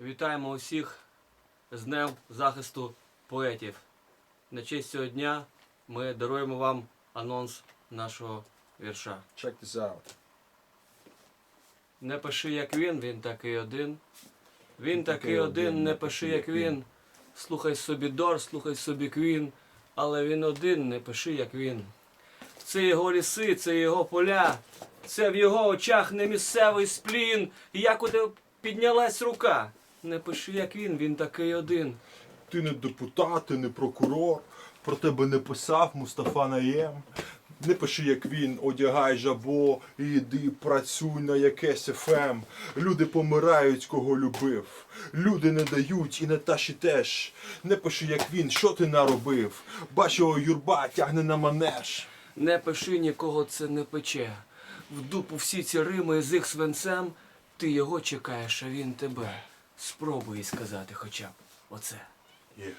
Вітаємо усіх з Днем захисту поетів. На честь цього дня ми даруємо вам анонс нашого вірша. Check this out. Не пиши, як він, він такий один. Він такий один, не пиши, як він. Слухай собі Дор, слухай собі Квін, але він один, не пиши, як він. Це його ліси, це його поля, це в його очах не місцевий сплін. Як у тебе піднялась рука. Не пиши, як він, він такий один. Ти не депутат, ти не прокурор. Про тебе не писав Мустафа Наєм. Не пиши, як він, одягай жабо і йди працюй на якесь ФМ. Люди помирають, кого любив. Люди не дають і не таші теж. Не пиши, як він, що ти наробив. Бач його юрба тягне на манеж. Не пиши, нікого це не пече. В дупу всі ці рими з їх свинцем, ти його чекаєш, а він тебе. Спробуй сказати хоча б оце. Yeah.